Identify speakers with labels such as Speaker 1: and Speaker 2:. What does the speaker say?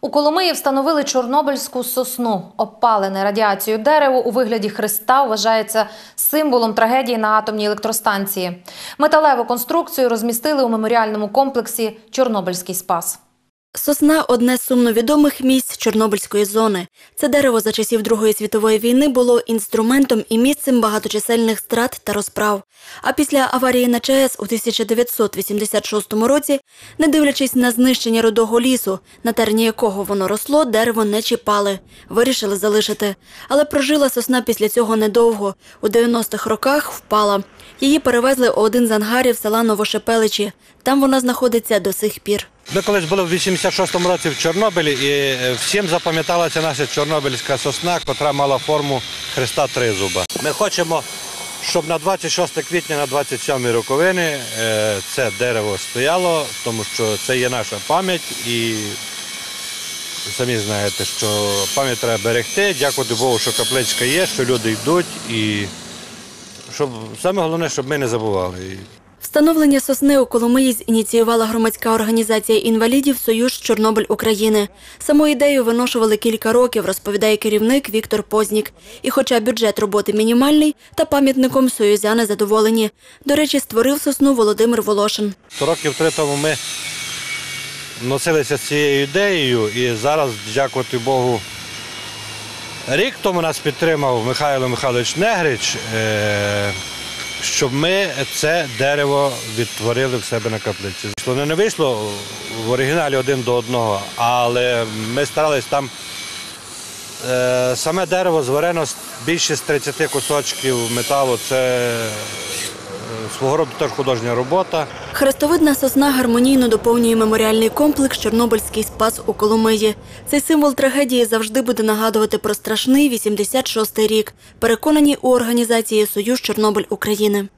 Speaker 1: У Коломиї встановили чорнобильську сосну. Обпалене радіацією дерево у вигляді хреста вважається символом трагедії на атомній електростанції. Металеву конструкцію розмістили у меморіальному комплексі Чорнобильський спас.
Speaker 2: Сосна – одне з сумновідомих місць Чорнобильської зони. Це дерево за часів Другої світової війни було інструментом і місцем багаточисельних страт та розправ. А після аварії на ЧАЕС у 1986 році, не дивлячись на знищення рудого лісу, на терні якого воно росло, дерево не чіпали. Вирішили залишити. Але прожила сосна після цього недовго. У 90-х роках впала. Її перевезли у один з ангарів села Новошепеличі. Там вона знаходиться до сих пір.
Speaker 3: Ми колись були в 86-му році в Чорнобилі, і е, всім запам'яталася наша чорнобильська сосна, котра мала форму хреста тризуба. Ми хочемо, щоб на 26 квітня, на 27 роковини е, це дерево стояло, тому що це є наша пам'ять і самі знаєте, що пам'ять треба берегти. Дякувати Богу, що капличка є, що люди йдуть і щоб саме головне, щоб ми не забували.
Speaker 2: Встановлення сосни у Коломиї зініціювала громадська організація інвалідів Союз Чорнобиль України. Саму ідею виношували кілька років, розповідає керівник Віктор Познік. І хоча бюджет роботи мінімальний, та пам'ятником союзяни задоволені. До речі, створив сосну Володимир Волошин.
Speaker 3: Років три тому ми носилися з цією ідеєю і зараз, дякувати Богу, рік тому нас підтримав Михайло Михайлович Негрич, е, щоб ми це дерево відтворили в себе на каплиці. Воно не вийшло в оригіналі один до одного, але ми старались там. е, Саме дерево зварено більше з 30 кусочків металу. Це е, свого роду теж художня робота.
Speaker 2: Хрестовидна сосна гармонійно доповнює меморіальний комплекс Чорнобильський спас у Коломиї. Цей символ трагедії завжди буде нагадувати про страшний 86-й рік. Переконані у організації Союз Чорнобиль України.